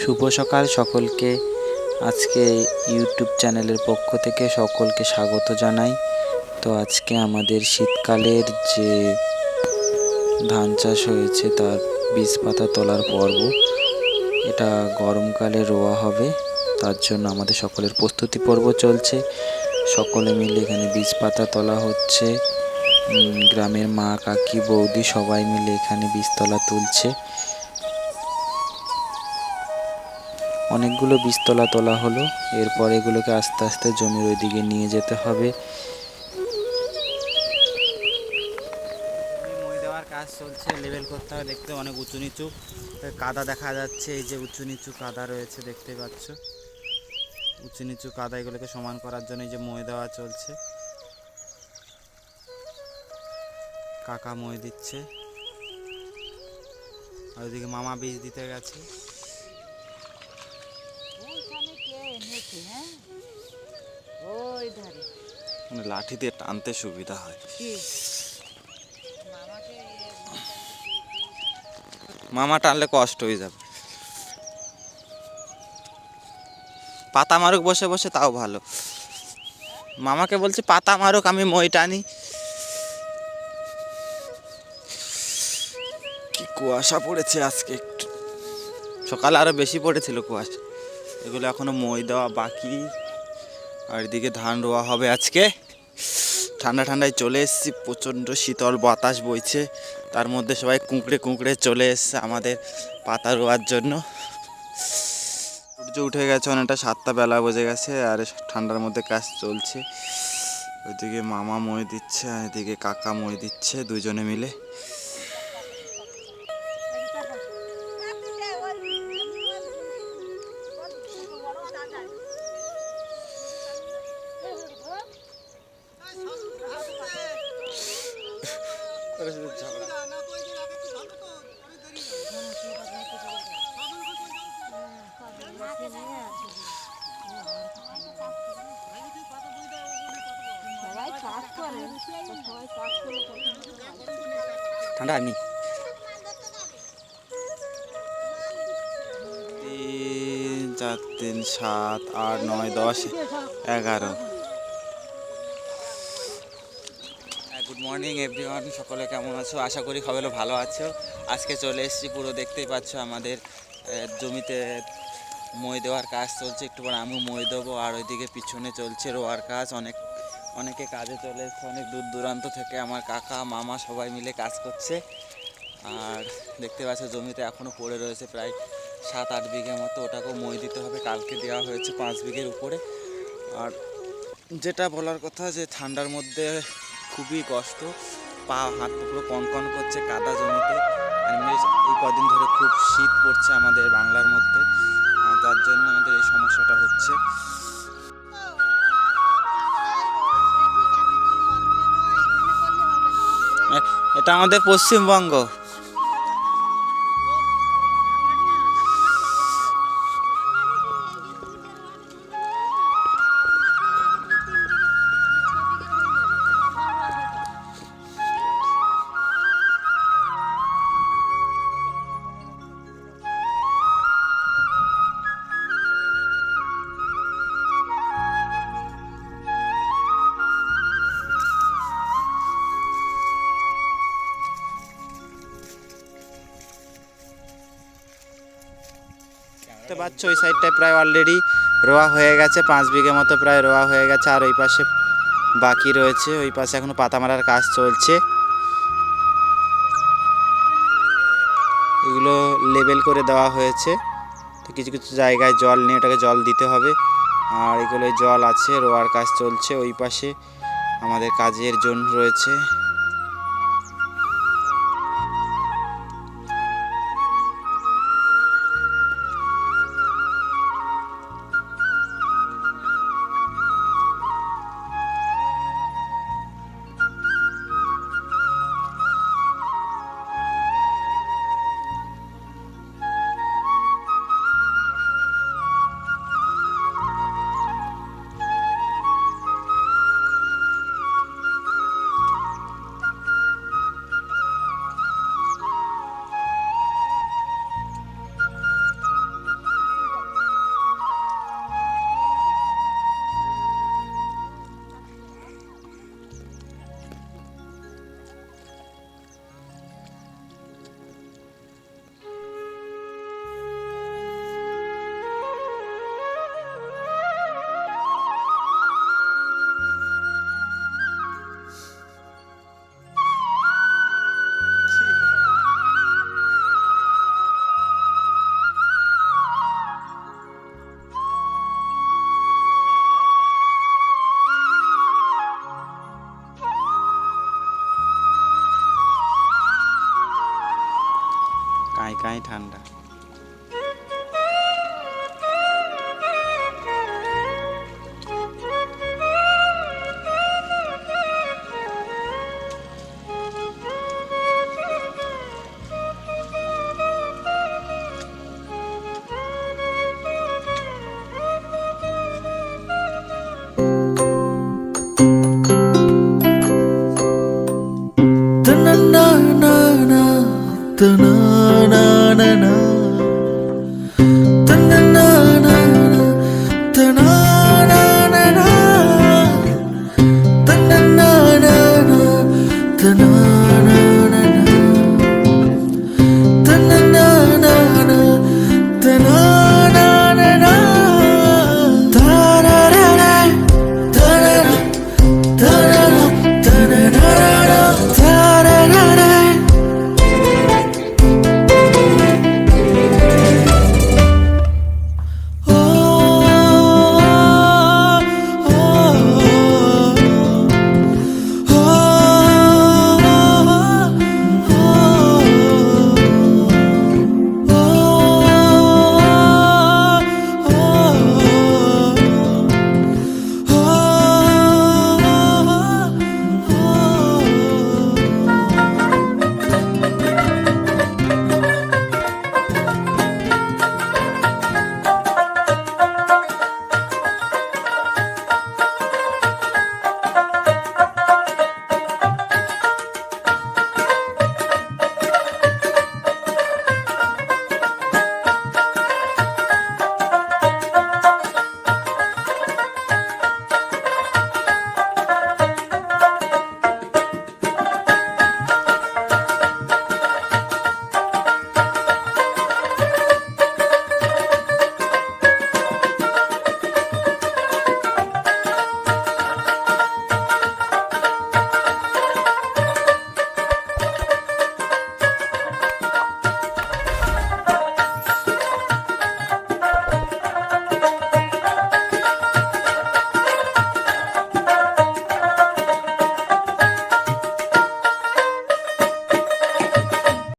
শুভ সকাল সকলকে। আজকে ইউটিউব চ্যানেলের পক্ষ থেকে সকলকে স্বাগত জানাই। তো আজকে আমাদের শীতকালের যে ধান চাষ হয়েছে, তার বীজ পাতা তোলার পর্ব, এটা গরমকালে রোয়া হবে। তার জন্য আমাদের সকলের প্রস্তুতি পর্ব চলছে। সকলে মিলে এখানে বীজ পাতা তোলা হচ্ছে। গ্রামের মা, কাকি, বৌদি সবাই মিলে এখানে বীজতলা তুলছে। অনেকগুলো বীজতলা তোলা হলো। এরপর এগুলোকে আস্তে আস্তে জমির ওইদিকে নিয়ে যেতে হবে। কাজ চলছে লেভেল করতে হবে, দেখতে অনেক উঁচু নিচু। কাদা দেখা যাচ্ছে, এই যে উঁচু নিচু কাদা রয়েছে, দেখতে পাচ্ছ। উঁচু নিচু কাদা এগুলোকে সমান করার জন্য এই যে মই দেওয়া চলছে। কাকা মই দিচ্ছে। আর ওইদিকে মামা বীজ দিতে গেছে। ধারে মানে লাঠি দিয়ে টানতে সুবিধা হয়। মামা টানলে কষ্ট হয়ে যাবে। পাতা মারুক, বসে বসে তাও ভালো। মামাকে বলছে, পাতা মারুক, আমি মই টানি। কি কুয়াশা পড়েছে আজকে একটু। সকালে আরও বেশি পড়েছিল কুয়াশা। এগুলো এখনও মই দেওয়া বাকি। আর এদিকে ধান রোয়া হবে আজকে। ঠান্ডা ঠান্ডায় চলে এসেছি, প্রচণ্ড শীতল বাতাস বইছে। তার মধ্যে সবাই কুঁকড়ে কুঁকড়ে চলে এসছে আমাদের পাতা রোয়ার জন্য। সূর্য উঠে গেছে অনেকটা সাতটা বেলা বেজে গেছে, আর ঠান্ডার মধ্যে কাজ চলছে। ওইদিকে মামা মই দিচ্ছে আর এদিকে কাকা মই দিচ্ছে দুজনে মিলে। ঠান্ডা এমনি। তিন চার তিন সাত আট নয় দশ এগারো। গুড মর্নিং এভরিওয়ান সকলে কেমন আছো? আশা করি সকলে ভালো আছো। আজকে চলে এসেছি, পুরো দেখতেই পাচ্ছ আমাদের জমিতে মই দেওয়ার কাজ চলছে। একটু পর আমি মই দেবো, আর ওইদিকে পিছনে চলছে রোয়ার কাজ। অনেক, অনেকে কাজে চলে এসছে, অনেক দূর দূরান্ত থেকে আমার কাকা, মামা সবাই মিলে কাজ করছে। আর দেখতে পাচ্ছ জমিতে এখনও পড়ে রয়েছে প্রায় সাত আট বিঘে মতো। ওটাকেও মই দিতে হবে। কালকে দেওয়া হয়েছে পাঁচ বিঘের উপরে। আর যেটা বলার কথা যে ঠান্ডার মধ্যে খুবই কষ্ট। পা, হাত পুকুরো কনকন করছে কাদা জমিতে। এই কদিন ধরে খুব শীত পড়ছে আমাদের বাংলার মধ্যে। তার জন্য আমাদের এই সমস্যাটা হচ্ছে। এটা আমাদের পশ্চিমবঙ্গ। দেখতে পাচ্ছ, ওই সাইডটায় প্রায় অলরেডি রোয়া হয়ে গেছে, পাঁচ বিঘে মতো প্রায় রোয়া হয়ে গেছে, আর ওই পাশে বাকি রয়েছে, ওই পাশে এখনও পাতা মারার কাজ চলছে। এগুলো লেবেল করে দেওয়া হয়েছে, তো কিছু কিছু জায়গায় জল নিয়ে ওটাকে জল দিতে হবে। আর এগুলো জল আছে, রোয়ার কাজ চলছে, ওই পাশে আমাদের কাজের জন্য রয়েছে। ঢাকায় ঠান্ডা thank you நான.